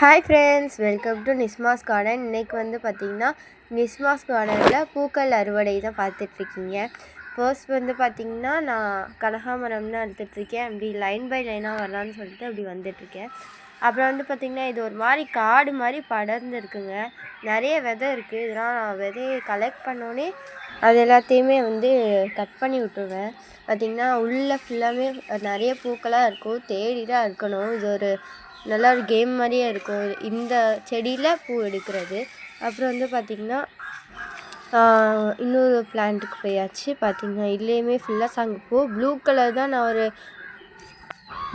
Hi friends welcome to நிஸ்மாஸ் garden இன்றைக்கி வந்து பார்த்திங்கன்னா நிஸ்மாஸ் கார்டனில் பூக்கள் அறுவடை தான் பார்த்துட்ருக்கீங்க. ஃபர்ஸ்ட் வந்து பார்த்திங்கன்னா நான் கனகாமரம் தான் எடுத்துகிட்ருக்கேன் அப்படி லைன் பை லைனாக வரலான்னு சொல்லிட்டு அப்படி வந்துட்டுருக்கேன் அப்புறம் வந்து பார்த்திங்கன்னா இது ஒரு மாதிரி காடு மாதிரி படர்ந்து இருக்குங்க நிறைய விதை இருக்குது இதெல்லாம் நான் விதையை கலெக்ட் பண்ணோன்னே அது எல்லாத்தையுமே வந்து கட் பண்ணி விட்ருவேன் பார்த்திங்கன்னா உள்ளே ஃபுல்லாமே நிறைய பூக்களாக இருக்கும். தேடி தான் இருக்கணும் இது ஒரு நல்லா ஒரு கேம் மாதிரியே இருக்கும். இந்த செடியில் பூ எடுக்கிறது. அப்புறம் வந்து பார்த்திங்கன்னா இன்னொரு பிளான்ட்டுக்கு போயாச்சு. பார்த்திங்கன்னா இதுலேயுமே ஃபுல்லாக சங்குப்பூ ப்ளூ கலர் தான் நான் ஒரு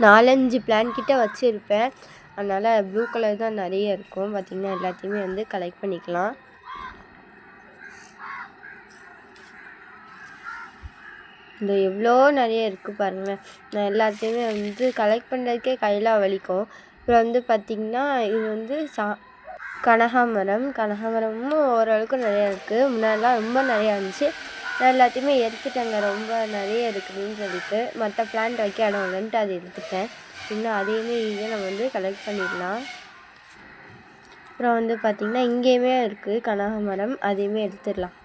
நாலஞ்சு பிளான் கிட்ட வச்சுருப்பேன். அதனால் ப்ளூ கலர் தான் நிறைய இருக்கும். பார்த்திங்கன்னா எல்லாத்தையுமே வந்து கலெக்ட் பண்ணிக்கலாம். இந்த எவ்வளோ நிறைய இருக்குது பாருங்களேன். நான் எல்லாத்தையுமே வந்து கலெக்ட் பண்ணுறதுக்கே கையில் வலிக்கும். அப்புறம் வந்து பார்த்திங்கன்னா இது வந்து சா கனகாமரம். கனகாமரமும் ஓரளவுக்கு நிறையா இருக்குது முன்னாடிலாம் ரொம்ப நிறையா இருந்துச்சு. நான் எல்லாத்தையுமே எடுத்துட்டேங்க. ரொம்ப நிறைய இருக்குதுன்னு சொல்லிட்டு. மற்ற பிளான்ட் வைக்க இடம் இல்லைன்ட்டு அதை எடுத்துட்டேன். இன்னும் அதையுமே ஈஸியாக நம்ம வந்து கலெக்ட் பண்ணிடலாம். அப்புறம் வந்து பார்த்திங்கன்னா இங்கேயுமே இருக்குது கனகாமரம். அதையுமே எடுத்துடலாம்.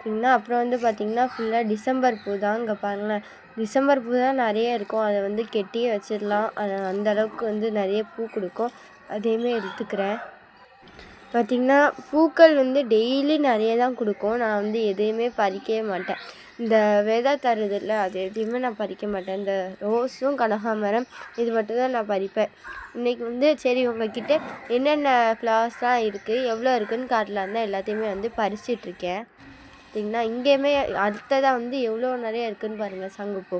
பார்த்திங்கன்னா அப்புறம் வந்து பார்த்திங்கன்னா ஃபுல்லாக டிசம்பர் பூ தான் இங்கே பாருங்களேன். டிசம்பர் பூ தான் நிறைய இருக்கும். அதை வந்து கெட்டியே வச்சிடலாம். அது அந்த அளவுக்கு வந்து நிறைய பூ கொடுக்கும். அதையுமே எடுத்துக்கிறேன். பார்த்திங்கன்னா பூக்கள் வந்து டெய்லி நிறைய தான் கொடுக்கும். நான் வந்து எதையுமே பறிக்கவே மாட்டேன். இந்த விதை தருதில்ல அது எதையுமே நான் பறிக்க மாட்டேன். இந்த ரோஸும் கனகாமரம் இது மட்டும் தான் நான் பறிப்பேன். இன்றைக்கி வந்து சரி உங்ககிட்ட என்னென்ன ஃப்ளவர்ஸ்லாம் இருக்குது எவ்வளோ இருக்குதுன்னு காட்டலான் தான் எல்லாத்தையுமே வந்து பறிச்சிட்ருக்கேன் பார்த்திங்கன்னா இங்கேயுமே அடுத்ததாக வந்து எவ்வளோ நிறைய இருக்குதுன்னு பாருங்கள் சங்குப்பூ.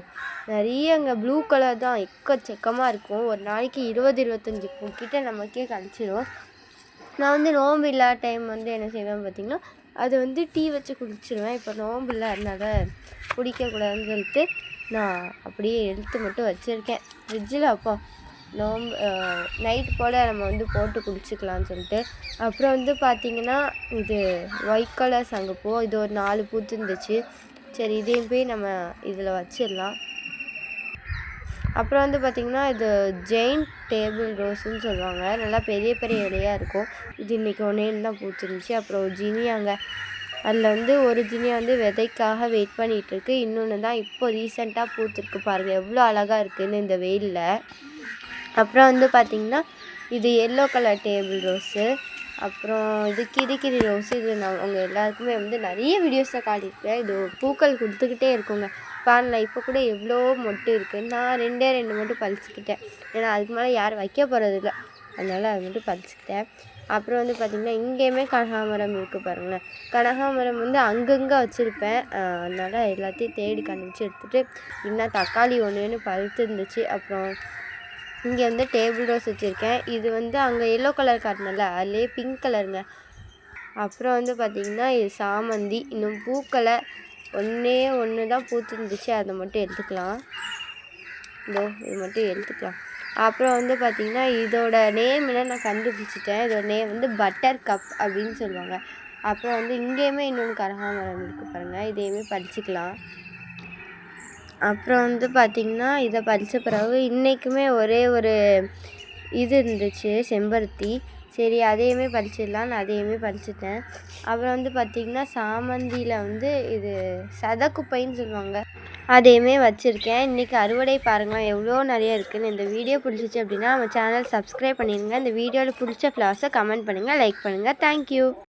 நிறைய அங்கே ப்ளூ கலர் தான் எக்கச்சக்கமாக இருக்கும். ஒரு நாளைக்கு இருபது இருபத்தஞ்சி பூக்கிட்ட நமக்கே கழிச்சிடும் நான் வந்து நோம்பு இல்லாத டைம் வந்து என்ன செய்வேன் பார்த்திங்கன்னா அது வந்து டீ வச்சு குடிச்சிடுவேன் இப்போ நோம்பு இல்லை அதனால் குடிக்கக்கூடாதுன்னு சொல்லிட்டு நான் அப்படியே எடுத்து மட்டும் வச்சுருக்கேன். ஃப்ரிட்ஜில் அப்போ நோம்பு நைட் போல் நம்ம வந்து போட்டு குடிச்சிக்கலாம்னு சொல்லிட்டு. அப்புறம் வந்து பார்த்திங்கன்னா இது ஒயிட் கலர் சங்குப்பூ. இது ஒரு நாலு பூத்து இருந்துச்சு. சரி இதையும் போய் நம்ம இதில் வச்சிடலாம். அப்புறம் வந்து பார்த்திங்கன்னா இது ஜெயின் டேபிள் ரோஸுன்னு சொல்லுவாங்க. நல்லா பெரிய பெரிய இலையாக இருக்கும். இது இன்றைக்கி ஒன்றேன்னு தான் பூச்சிருந்துச்சு அப்புறம் ஜினியாங்க அதில் வந்து ஒரு ஜினியா வந்து விதைக்காக வெயிட் பண்ணிகிட்ருக்கு இன்னொன்று தான் இப்போ ரீசெண்டாக பூத்துருக்கு பாருங்கள் எவ்வளோ அழகாக இருக்குதுன்னு இந்த வெயிலில். அப்புறம் வந்து பார்த்திங்கன்னா இது எல்லோ கலர் டேபிள் ரோஸு அப்புறம் இது கிரிக்கிரி ரோஸு இது நான் உங்கள் எல்லாருக்குமே வந்து நிறைய வீடியோஸில் காட்டியிருக்கேன். இது பூக்கள் கொடுத்துக்கிட்டே இருக்குங்க. பாருங்களேன் இப்போ கூட எவ்வளோ மொட்டு இருக்குது நான் ரெண்டே ரெண்டு மட்டும் பழிச்சிக்கிட்டேன் ஏன்னா அதுக்கு மேலே யாரும் வைக்க போகிறதில்ல அதனால் அது மட்டும் பழிச்சிக்கிட்டேன் அப்புறம் வந்து பார்த்திங்கன்னா இங்கேயுமே கனகாமரம் இருக்குது பாருங்களேன். கனகாமரம் வந்து அங்கங்கே வச்சுருப்பேன். அதனால் எல்லாத்தையும் தேடி கண்டுபிடிச்சி எடுத்துகிட்டு இன்னும் தக்காளி ஒன்று பழுத்து இருந்துச்சு அப்புறம் இங்கே வந்து டேபிள் ரோஸ் வச்சுருக்கேன். இது வந்து அங்கே எல்லோ கலர் காட்டினல அதுலேயே பிங்க் கலருங்க அப்புறம் வந்து பார்த்திங்கன்னா இது சாமந்தி. இன்னும் பூக்களை ஒன்றே ஒன்று தான் பூத்துருந்துச்சு. அதை மட்டும் எடுத்துக்கலாம். இதோ இது மட்டும் எடுத்துக்கலாம். அப்புறம் வந்து பார்த்திங்கன்னா இதோட நேம் என்ன நான் கண்டுபிடிச்சிட்டேன். இதோட நேம் வந்து பட்டர் கப் அப்படின்னு சொல்லுவாங்க. அப்புறம் வந்து இங்கேயுமே இன்னொன்று கரகாமரம் இருக்குது பாருங்கள் இதையுமே படிச்சுக்கலாம். அப்புறம் வந்து பார்த்திங்கன்னா இதை பறித்த பிறகு இன்றைக்குமே ஒரே ஒரு இது இருந்துச்சு செம்பருத்தி. சரி அதையுமே பறிச்சிடலான்னு அதையுமே பறிச்சிட்டேன். அப்புறம் வந்து பார்த்திங்கன்னா சாமந்தியில் வந்து இது சதக்குப்பைன்னு சொல்லுவாங்க. அதையுமே வச்சுருக்கேன். இன்றைக்கி அறுவடை பாருங்கள் எவ்வளோ நிறைய இருக்குதுன்னு இந்த வீடியோ பிடிச்சிச்சு அப்படின்னா நம்ம சேனல் சப்ஸ்கிரைப் பண்ணிடுங்க. இந்த வீடியோவில் பிடிச்ச ஃப்ளாஸை கமெண்ட் பண்ணுங்கள் லைக் பண்ணுங்கள் தேங்க்யூ